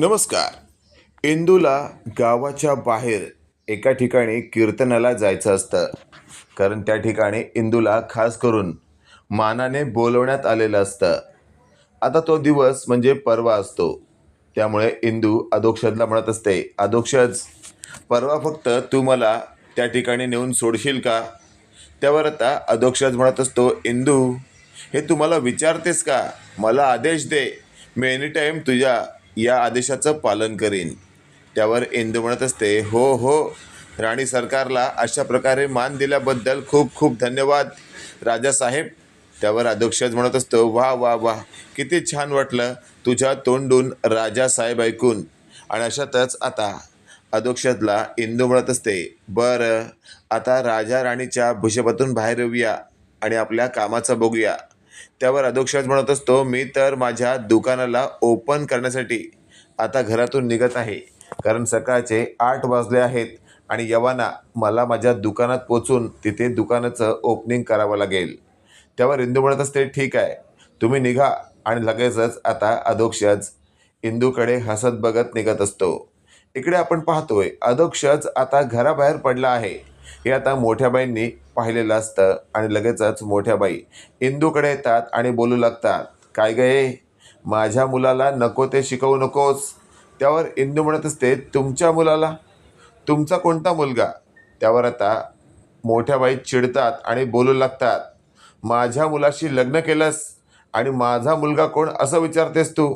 नमस्कार. इंदूला गावाच्या बाहेर एका ठिकाणी कीर्तनाला जायचं असतं. कारण त्या ठिकाणी इंदूला खास करून मानाने बोलवण्यात आलेलं असतं. आता तो दिवस म्हणजे परवा असतो. त्यामुळे इंदू अधोक्षजला म्हणत असते अधोक्षज परवा फक्त तू मला त्या ठिकाणी नेऊन सोडशील का? त्यावर आता अधोक्षज म्हणत असतो इंदू हे तू मला विचारतेस का? मला आदेश दे. मी एनी टाईम तुझ्या या आदेशाचं पालन करीन. त्यावर इंदू म्हणत असते हो हो राणी सरकारला अशा प्रकारे मान दिल्याबद्दल खूप खूप धन्यवाद. राजासाहेब त्यावर अध्यक्षच म्हणत असतो वा वा वा किती छान वाटलं तुझ्या तोंडून राजासाहेब ऐकून. आणि अशातच आता अधोक्षजला इंदू म्हणत असते बरं आता राजा राणीच्या भुशपातून बाहेर येऊया आणि आपल्या कामाचं बघूया. त्यावर अधोक्षराज म्हणत असतो मी तर माझ्या दुकानाला ओपन करण्यासाठी आता घरातून निघत आहे. कारण सकाळचे आठ वाजले आहेत आणि यवाना मला माझ्या दुकानात पोचून तिथे दुकानाचं ओपनिंग करावं लागेल. त्यावर इंदू म्हणत असते ठीक आहे तुम्ही निघा आणि लगेचच आता अधोक्षज इंदूकडे हसत बघत निघत असतो. इकडे आपण पाहतोय अधोक्षज आता घराबाहेर पडला आहे. हे आता मोठ्या बाईंनी पाहिलेलं असतं आणि लगेचच मोठ्या बाई इंदूकडे येतात आणि बोलू लागतात काय गये माझ्या मुलाला नको ते शिकवू नकोस. त्यावर इंदू म्हणत असते तुमच्या मुलाला? तुमचा कोणता मुलगा? त्यावर आता मोठ्या बाई चिडतात आणि बोलू लागतात माझ्या मुलाशी लग्न केलंस आणि माझा मुलगा कोण असं विचारतेस तू?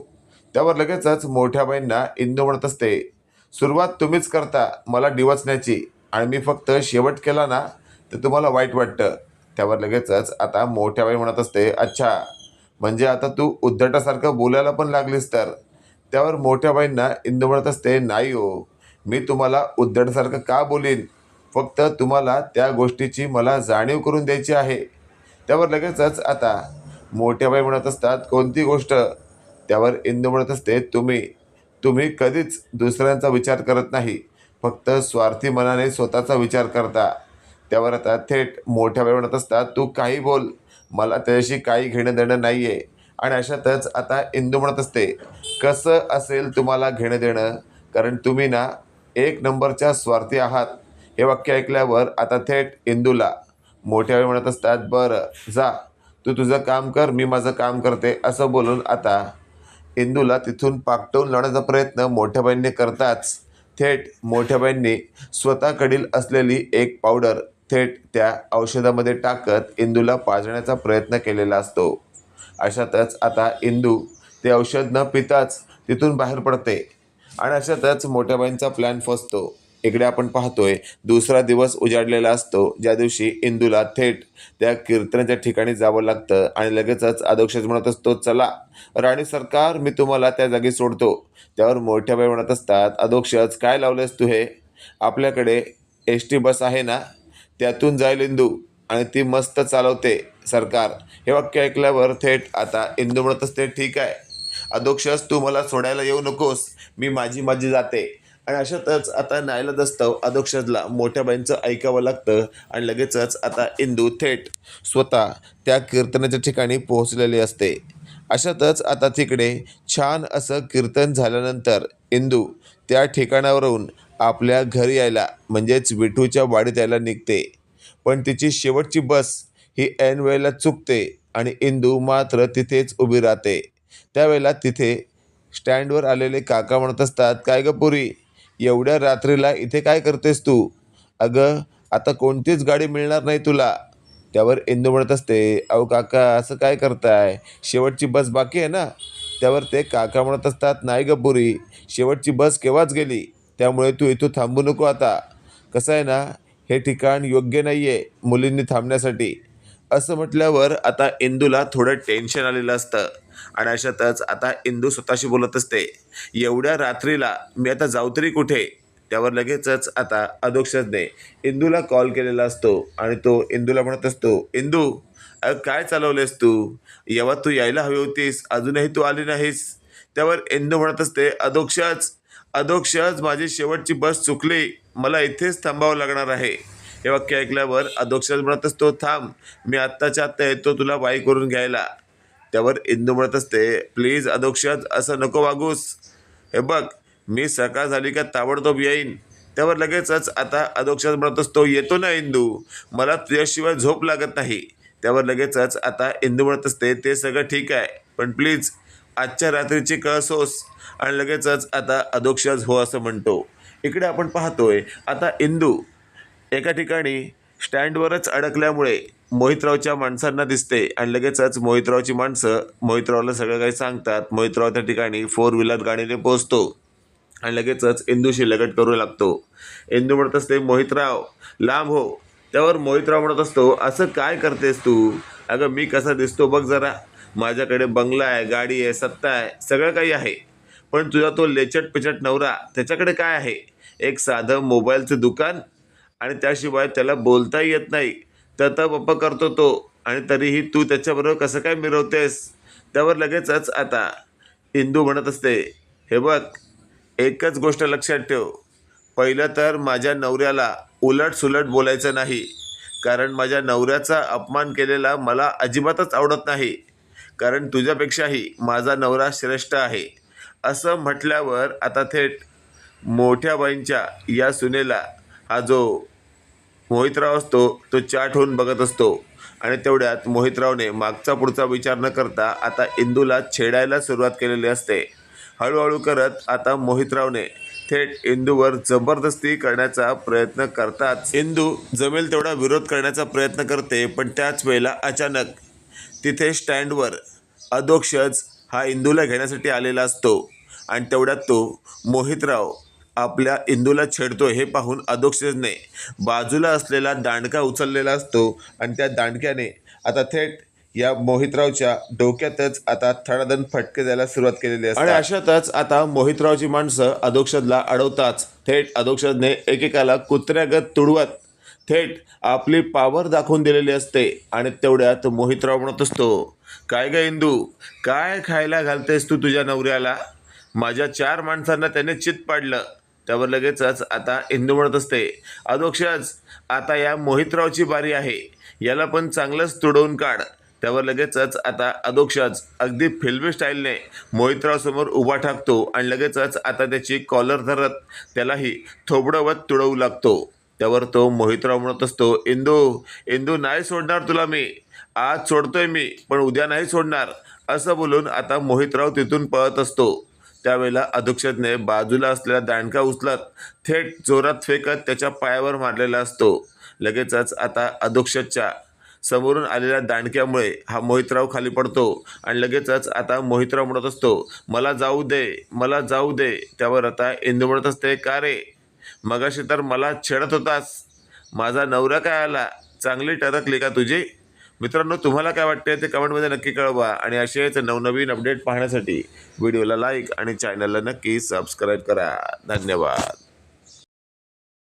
त्यावर लगेचच मोठ्या बाईंना इंदू म्हणत असते सुरुवात तुम्हीच करता मला डिवचण्याची आणि मी फक्त शेवट केला ना तर तुम्हाला वाईट वाटतं. त्यावर लगेचच आता मोठ्या बाई म्हणत असते अच्छा म्हणजे आता तू उद्धटासारखं बोलायला पण लागलीस तर? त्यावर मोठ्या बाईंना इंदू म्हणत असते नाही हो मी तुम्हाला उद्धटासारखं का बोलीन? फक्त तुम्हाला त्या गोष्टीची मला जाणीव करून द्यायची आहे. त्यावर लगेचच आता मोठ्या बाई म्हणत असतात कोणती गोष्ट? त्यावर इंदू म्हणत असते तुम्ही तुम्ही कधीच दुसऱ्यांचा विचार करत नाही. फक्त स्वार्थी मनाने स्वतःचा विचार करता. त्यावर आता थेट मोठ्या बाई म्हणत असतात. तू काही बोल. मला त्याच्याशी काही घेणं देणं नाही आहे आणि अशातच आता इंदू म्हणत असते कसं असेल तुम्हाला घेणं देणं? कारण तुम्ही ना एक नंबरच्या स्वार्थी आहात. हे वाक्य ऐकल्यावर आता थेट इंदूला मोठ्या वेळ म्हणत असतात बरं जा. तू तुझं काम कर मी माझं काम करते. असं बोलून आता इंदूला तिथून पाकटवून लावण्याचा प्रयत्न मोठ्या बाईंनी करताच थेट मोठ्या बाईंनी स्वतःकडील असलेली एक पावडर थेट त्या औषधामध्ये टाकत इंदूला पाजण्याचा प्रयत्न केलेला असतो. अशातच आता इंदू ते औषध न पिताच तिथून बाहेर पडते आणि अशातच मोठ्या बाईंचा प्लॅन फसतो. इकडे आपण पाहतोय दुसरा दिवस उजाडलेला असतो. ज्या दिवशी इंदूला थेट त्या कीर्तनाच्या ठिकाणी जावं लागतं आणि लगेचच अधोक्षज म्हणत असतो चला राणी सरकार मी तुम्हाला त्या जागी सोडतो. त्यावर मोठ्या बाई म्हणत असतात अधोक्षज काय लावलेस तू हे? आपल्याकडे एस टी बस आहे ना? त्यातून जाईल इंदू. आणि ती मस्त चालवते सरकार. हे वाक्य ऐकल्यावर थेट आता इंदू म्हणत असते ठीक आहे. अधोक्षज तू मला सोडायला येऊ नकोस. मी माझी माझी जाते. आणि अशातच आता नायला दस्तव अधोक्षजला मोठ्या बाईंचं ऐकावं लागतं आणि लगेचच आता इंदू थेट स्वतः त्या कीर्तनाच्या ठिकाणी पोहोचलेली असते. अशातच आता तिकडे छान असं कीर्तन झाल्यानंतर इंदू त्या ठिकाणावरून आपल्या घरी यायला म्हणजेच विठूच्या वाडीत यायला निघते. पण तिची शेवटची बस ही ऐन वेळेला चुकते आणि इंदू मात्र तिथेच उभी राहते. त्यावेळेला तिथे स्टँडवर आलेले काका म्हणत असतात काय ग पुरी एवढ्या रात्रीला इथे काय करतेस तू? अगं आता कोणतीच गाडी मिळणार नाही तुला. त्यावर इंदू म्हणत असते अहो काका असं काय करताय? शेवटची बस बाकी आहे ना? त्यावर ते काका म्हणत असतात नाही ग पुरी शेवटची बस केव्हाच गेली? त्यामुळे तू इथं थांबू नको आता. कसं आहे ना हे ठिकाण योग्य नाही आहे मुलींनी थांबण्यासाठी. असं म्हटल्यावर आता इंदूला थोडं टेन्शन आलेलं असतं. आणि अशातच आता इंदू स्वतःशी बोलत असते. एवढ्या रात्रीला मी आता जाऊ तरी कुठे? त्यावर लगेचच आता अधोक्षजने इंदूला कॉल केलेला असतो. आणि तो इंदूला म्हणत असतो इंदू अगं काय चालवलेस तू? येवा तू यायला हवी होतीस अजूनही तू आली नाहीस. त्यावर इंदू म्हणत असते अधोक्षज अधोक्षच माझी शेवटची बस चुकली. मला इथेच थांबावं लागणार आहे. हे वाक्य ऐकल्यावर अधोक्षज म्हणत असतो थांब मी आत्ताच्या आत्ता येतो तुला बाई करून घ्यायला. त्यावर इंदू म्हणत असते प्लीज अधोक्षज असं नको वागूस. हे बघ मी सकाळ झाली का ताबडतोब येईन. त्यावर लगेचच आता अधोक्षात म्हणत असतो येतो ना इंदू मला तुझ्याशिवाय झोप लागत नाही. त्यावर लगेचच आता इंदू म्हणत असते ते सगळं ठीक आहे पण प्लीज आजच्या रात्रीची कळसोस आणि लगेचच आता अधोक्षज हो असं म्हणतो. इकडे आपण पाहतोय आता इंदू एका ठिकाणी स्टँडवरच अडकल्यामुळे मोहितरावच्या माणसांना दिसते आणि लगेचच मोहितरावची माणसं मोहितरावला सगळं काही सांगतात. मोहितराव त्या ठिकाणी फोर व्हीलर गाडीने पोहोचतो आणि लगेचच इंदूशी लगट करू लागतो. इंदू म्हणत असते मोहितराव लांब हो. त्यावर मोहितराव म्हणत असतो असं काय करतेस तू? अगं मी कसा दिसतो बघ जरा. माझ्याकडे बंगला आहे गाडी आहे सत्ता आहे सगळं काही आहे. पण तुझा तो लेचट पिचट नवरा त्याच्याकडे काय आहे? एक साधं मोबाईलचं दुकान आणि त्याशिवाय त्याला बोलताही येत नाही. तर पप्पा करतो तो आणि तरीही तू त्याच्याबरोबर कसं काय मिरवतेस? त्यावर लगेचच आता. हिंदू म्हणत असते हे बघ एकच गोष्ट लक्षात ठेव. पहिलं तर माझ्या नवऱ्याला उलट सुलट बोलायचं नाही. कारण माझ्या नवऱ्याचा अपमान केलेला मला अजिबातच आवडत नाही. कारण तुझ्यापेक्षाही माझा नवरा श्रेष्ठ आहे. असं म्हटल्यावर आता थेट मोठ्या बाईंच्या या सुनेला हा जो मोहितराव असतो तो चाट होऊन बघत असतो. आणि तेवढ्यात मोहितरावने मागचा पुढचा विचार न करता आता इंदूला छेडायला सुरुवात केलेली असते. हळूहळू करत आता मोहितरावने थेट इंदूवर जबरदस्ती करण्याचा प्रयत्न करताच इंदू जमेल तेवढा विरोध करण्याचा प्रयत्न करते पण त्याच वेळेला अचानक तिथे स्टँडवर अधोक्षज हा इंदूला घेण्यासाठी आलेला असतो. आणि तेवढ्यात तो मोहितराव आपल्या इंदूला छेडतो हे पाहून अधोक्षजने बाजूला असलेला दांडका उचललेला असतो आणि त्या दांडक्याने आता थेट या मोहितरावच्या डोक्यातच आता थडादन फटके द्यायला सुरुवात केलेली असते आणि अशातच आता मोहितरावची माणसं अधोक्षजला अडवताच थेट अधोक्षजने एकेकाला कुत्र्यागत तुडवत थेट आपली पावर दाखवून दिलेली असते आणि तेवढ्यात मोहितराव म्हणत असतो काय ग इंदू काय खायला घालतेस तू तुझ्या नवऱ्याला? माझ्या चार माणसांना त्याने चित पाडलं. त्यावर लगेचच आता इंदू म्हणत असते अधोक्षज आता या मोहितरावची बारी आहे याला पण चांगलंच तुडवून काढ. त्यावर लगेचच आता अधोक्षज अगदी फिल्मी स्टाईलने मोहितराव समोर उभा टाकतो आणि लगेचच आता त्याची कॉलर धरत त्यालाही थोबडवत तुडवू लागतो. त्यावर तो मोहितराव म्हणत असतो इंदू इंदू नाही सोडणार तुला मी. आज सोडतोय मी पण उद्या नाही सोडणार. असं बोलून आता मोहितराव तिथून पळत असतो. त्यावेळेला अधोक्षजने बाजूला असलेला दांडका उचलत थेट जोरात फेकत त्याच्या पायावर मारलेला असतो. लगेचच आता अधोक्षजच्या समोरून आलेल्या दांडक्यामुळे हा मोहितराव खाली पडतो आणि लगेचच आता मोहितराव म्हणत असतो मला जाऊ दे मला जाऊ दे. त्यावर आता इंदू म्हणत असते का रे? मगाशी तर मला छेडत होतास. माझा नवरा काय आला? चांगली टरकली का तुझी? मित्रांनो तुम्हाला काय वाटते ते कमेंटमध्ये नक्की कळवा. आणि असेच नवनवीन अपडेट पाहण्यासाठी व्हिडिओला लाईक आणि चॅनलला नक्की सबस्क्राईब करा. धन्यवाद.